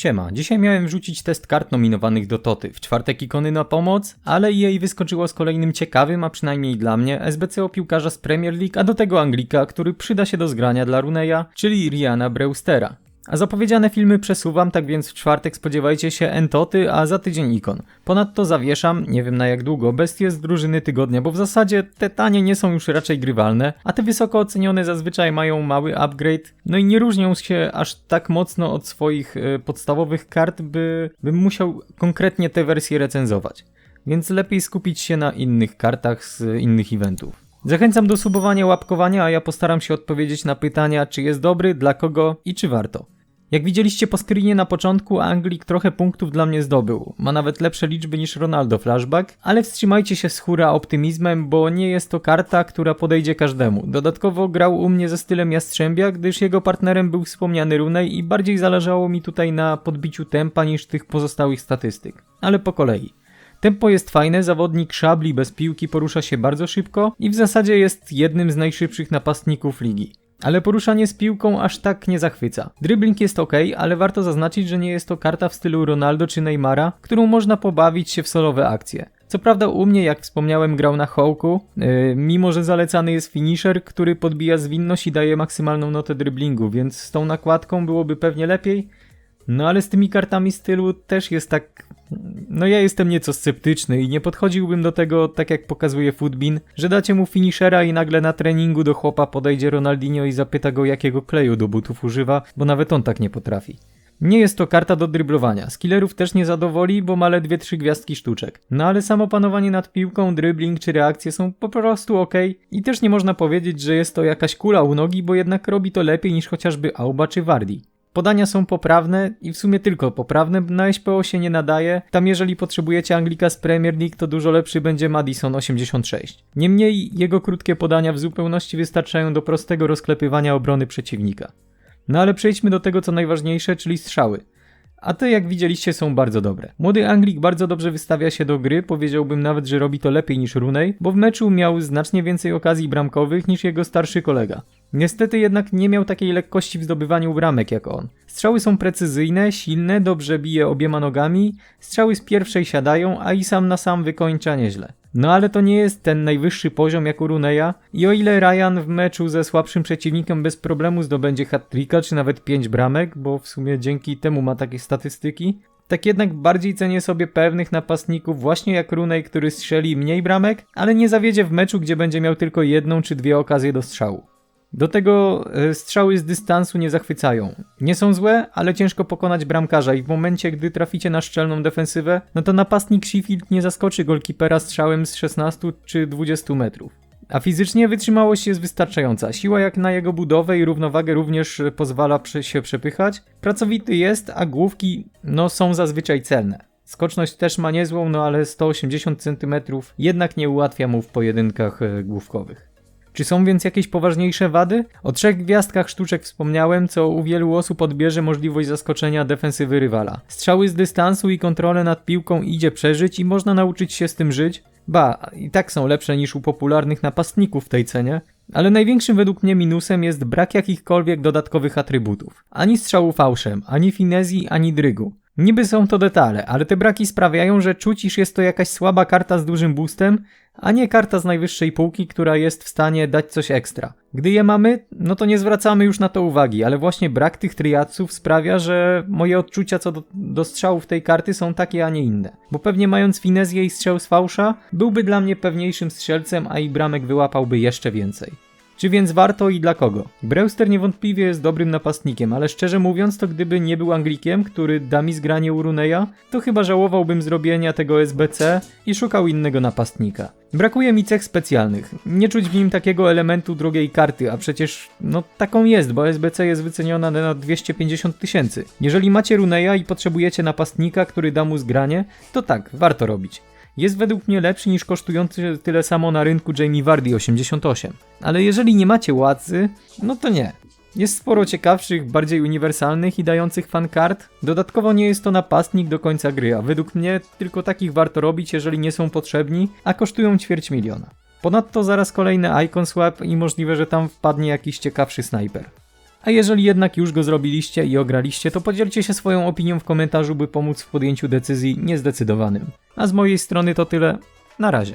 Siema, dzisiaj miałem wrzucić test kart nominowanych do Toty. W czwartek ikony na pomoc, ale jej wyskoczyło z kolejnym ciekawym, a przynajmniej dla mnie, SBC o piłkarza z Premier League, a do tego Anglika, który przyda się do zgrania dla Runeya, czyli Riana Breustera. A zapowiedziane filmy przesuwam, tak więc w czwartek spodziewajcie się Entoty, a za tydzień Ikon. Ponadto zawieszam, nie wiem na jak długo, bestie z drużyny tygodnia, bo w zasadzie te tanie nie są już raczej grywalne, a te wysoko ocenione zazwyczaj mają mały upgrade, no i nie różnią się aż tak mocno od swoich y, podstawowych kart, by bym musiał konkretnie te wersje recenzować. Więc lepiej skupić się na innych kartach z innych eventów. Zachęcam do subowania, łapkowania, a ja postaram się odpowiedzieć na pytania, czy jest dobry, dla kogo i czy warto. Jak widzieliście po screenie na początku, Anglik trochę punktów dla mnie zdobył. Ma nawet lepsze liczby niż Ronaldo Flashback, ale wstrzymajcie się z hura optymizmem, bo nie jest to karta, która podejdzie każdemu. Dodatkowo grał u mnie ze stylem Jastrzębia, gdyż jego partnerem był wspomniany Runej i bardziej zależało mi tutaj na podbiciu tempa niż tych pozostałych statystyk. Ale po kolei. Tempo jest fajne, zawodnik szabli bez piłki porusza się bardzo szybko i w zasadzie jest jednym z najszybszych napastników ligi. Ale poruszanie z piłką aż tak nie zachwyca. Dribbling jest ok, ale warto zaznaczyć, że nie jest to karta w stylu Ronaldo czy Neymara, którą można pobawić się w solowe akcje. Co prawda u mnie, jak wspomniałem, grał na hołku, yy, mimo że zalecany jest finisher, który podbija zwinność i daje maksymalną notę driblingu, więc z tą nakładką byłoby pewnie lepiej. No ale z tymi kartami stylu też jest tak no ja jestem nieco sceptyczny i nie podchodziłbym do tego tak jak pokazuje Footbin, że dacie mu finishera i nagle na treningu do chłopa podejdzie Ronaldinho i zapyta go jakiego kleju do butów używa, bo nawet on tak nie potrafi. Nie jest to karta do dryblowania. Skillerów też nie zadowoli, bo ma ledwie trzy gwiazdki sztuczek. No ale samo panowanie nad piłką, dribbling czy reakcje są po prostu ok i też nie można powiedzieć, że jest to jakaś kula u nogi, bo jednak robi to lepiej niż chociażby Auba czy Wardi. Podania są poprawne i w sumie tylko poprawne, na SPO się nie nadaje. Tam jeżeli potrzebujecie Anglika z Premier League, to dużo lepszy będzie Madison 86. Niemniej jego krótkie podania w zupełności wystarczają do prostego rozklepywania obrony przeciwnika. No ale przejdźmy do tego co najważniejsze, czyli strzały. A te jak widzieliście są bardzo dobre. Młody Anglik bardzo dobrze wystawia się do gry, powiedziałbym nawet, że robi to lepiej niż Runej, bo w meczu miał znacznie więcej okazji bramkowych niż jego starszy kolega. Niestety jednak nie miał takiej lekkości w zdobywaniu bramek jak on. Strzały są precyzyjne, silne, dobrze bije obiema nogami, strzały z pierwszej siadają, a i sam na sam wykończa nieźle. No ale to nie jest ten najwyższy poziom jak u Runeya i o ile Ryan w meczu ze słabszym przeciwnikiem bez problemu zdobędzie hat czy nawet 5 bramek, bo w sumie dzięki temu ma takie statystyki, tak jednak bardziej cenię sobie pewnych napastników, właśnie jak Runej, który strzeli mniej bramek, ale nie zawiedzie w meczu, gdzie będzie miał tylko jedną czy dwie okazje do strzału. Do tego e, strzały z dystansu nie zachwycają. Nie są złe, ale ciężko pokonać bramkarza i w momencie, gdy traficie na szczelną defensywę, no to napastnik Sheffield nie zaskoczy golkipera strzałem z 16 czy 20 metrów. A fizycznie wytrzymałość jest wystarczająca. Siła jak na jego budowę i równowagę również pozwala się przepychać. Pracowity jest, a główki no są zazwyczaj celne. Skoczność też ma niezłą, no ale 180 cm jednak nie ułatwia mu w pojedynkach e, główkowych. Czy są więc jakieś poważniejsze wady? O trzech gwiazdkach sztuczek wspomniałem, co u wielu osób odbierze możliwość zaskoczenia defensywy rywala. Strzały z dystansu i kontrolę nad piłką idzie przeżyć i można nauczyć się z tym żyć. Ba, i tak są lepsze niż u popularnych napastników w tej cenie. Ale największym według mnie minusem jest brak jakichkolwiek dodatkowych atrybutów. Ani strzału fałszem, ani finezji, ani drygu. Niby są to detale, ale te braki sprawiają, że czuć, iż jest to jakaś słaba karta z dużym boostem, a nie karta z najwyższej półki, która jest w stanie dać coś ekstra. Gdy je mamy, no to nie zwracamy już na to uwagi, ale właśnie brak tych triaców sprawia, że moje odczucia co do, do strzałów tej karty są takie, a nie inne. Bo pewnie mając finezję i strzał z fałsza, byłby dla mnie pewniejszym strzelcem, a i bramek wyłapałby jeszcze więcej. Czy więc warto i dla kogo? Brewster niewątpliwie jest dobrym napastnikiem, ale szczerze mówiąc, to gdyby nie był Anglikiem, który da mi zgranie u Runeya, to chyba żałowałbym zrobienia tego SBC i szukał innego napastnika. Brakuje mi cech specjalnych. Nie czuć w nim takiego elementu drugiej karty, a przecież no taką jest, bo SBC jest wyceniona na 250 tysięcy. Jeżeli macie Runeya i potrzebujecie napastnika, który da mu zgranie, to tak, warto robić jest według mnie lepszy niż kosztujący tyle samo na rynku Jamie Vardy 88. Ale jeżeli nie macie ładzy, no to nie. Jest sporo ciekawszych, bardziej uniwersalnych i dających fan kart. Dodatkowo nie jest to napastnik do końca gry, a według mnie tylko takich warto robić, jeżeli nie są potrzebni, a kosztują ćwierć miliona. Ponadto zaraz kolejny Icon Swap i możliwe, że tam wpadnie jakiś ciekawszy snajper. A jeżeli jednak już go zrobiliście i ograliście, to podzielcie się swoją opinią w komentarzu, by pomóc w podjęciu decyzji niezdecydowanym. A z mojej strony to tyle. Na razie.